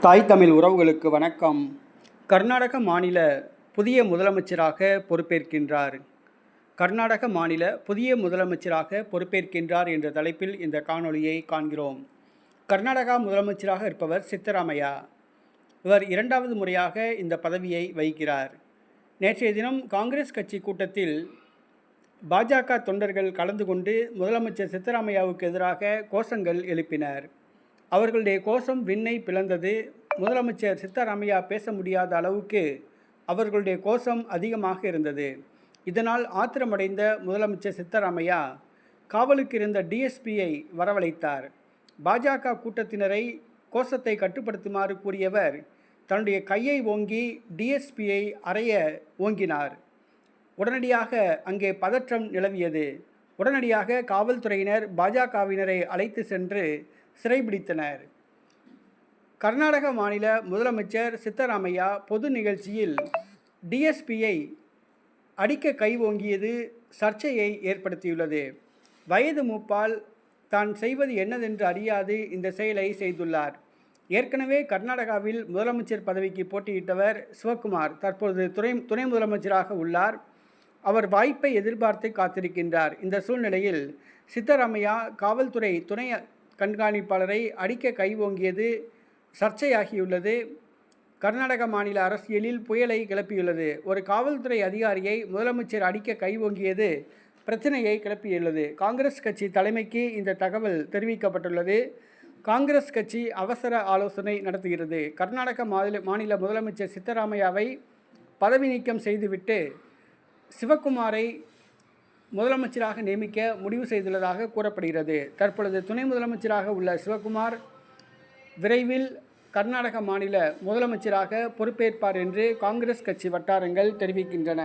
தாய் தமிழ் உறவுகளுக்கு வணக்கம். கர்நாடக மாநில புதிய முதலமைச்சராக பொறுப்பேற்கின்றார். கர்நாடக மாநில புதிய முதலமைச்சராக பொறுப்பேற்கின்றார் என்ற தலைப்பில் இந்த காணொளியை காண்கிறோம். கர்நாடகா முதலமைச்சராக இருப்பவர் சித்தராமையா. இவர் இரண்டாவது முறையாக இந்த பதவியை வகிக்கிறார். நேற்றைய தினம் காங்கிரஸ் கட்சி கூட்டத்தில் பாஜக தொண்டர்கள் கலந்து கொண்டு முதலமைச்சர் சித்தராமையாவுக்கு எதிராக கோஷங்கள் எழுப்பினர். அவர்களுடைய கோஷம் விண்ணை பிளந்தது. முதலமைச்சர் சித்தராமையா பேச முடியாத அளவுக்கு அவர்களுடைய கோஷம் அதிகமாக இருந்தது. இதனால் ஆத்திரமடைந்த முதலமைச்சர் சித்தராமையா காவலுக்கு இருந்த டிஎஸ்பியை வரவழைத்தார். பாஜக கூட்டத்தினரை கோஷத்தை கட்டுப்படுத்துமாறு கூறியவர் தன்னுடைய கையை ஓங்கி டிஎஸ்பியை அறைய ஓங்கினார். உடனடியாக அங்கே பதற்றம் நிலவியது. உடனடியாக காவல்துறையினர் பாஜகவினரை அழைத்து சென்று சிறைபிடித்தனர். கர்நாடக மாநில முதலமைச்சர் சித்தராமையா பொது நிகழ்ச்சியில் டிஎஸ்பியை அடிக்க கை ஓங்கியது சர்ச்சையை ஏற்படுத்தியுள்ளது. வயது மூப்பால் தான் செய்வது என்னதென்று அறியாது இந்த செயலை செய்துள்ளார். ஏற்கனவே கர்நாடகாவில் முதலமைச்சர் பதவிக்கு போட்டியிட்டவர் சிவகுமார். தற்போது துணை துணை முதலமைச்சராக உள்ளார். அவர் வாய்ப்பை எதிர்பார்த்து காத்திருக்கின்றார். இந்த சூழ்நிலையில் சித்தராமையா காவல்துறை துணை கண்காணிப்பாளரை அடிக்க கைவோங்கியது சர்ச்சையாகியுள்ளது. கர்நாடக மாநில அரசியலில் புயலை கிளப்பியுள்ளது. ஒரு காவல்துறை அதிகாரியை முதலமைச்சர் அடிக்க கைவோங்கியது பிரச்சனையை கிளப்பியுள்ளது. காங்கிரஸ் கட்சி தலைமைக்கு இந்த தகவல் தெரிவிக்கப்பட்டுள்ளது. காங்கிரஸ் கட்சி அவசர ஆலோசனை நடத்துகிறது. கர்நாடக மாநில மாநில முதலமைச்சர் சித்தராமையாவை பதவி நீக்கம் செய்துவிட்டு சிவக்குமாரை முதலமைச்சராக நியமிக்க முடிவு செய்துள்ளதாக கூறப்படுகிறது. தற்பொழுது துணை முதலமைச்சராக உள்ள சிவகுமார் விரைவில் கர்நாடக மாநில முதலமைச்சராக பொறுப்பேற்பார் என்று காங்கிரஸ் கட்சி வட்டாரங்கள் தெரிவிக்கின்றன.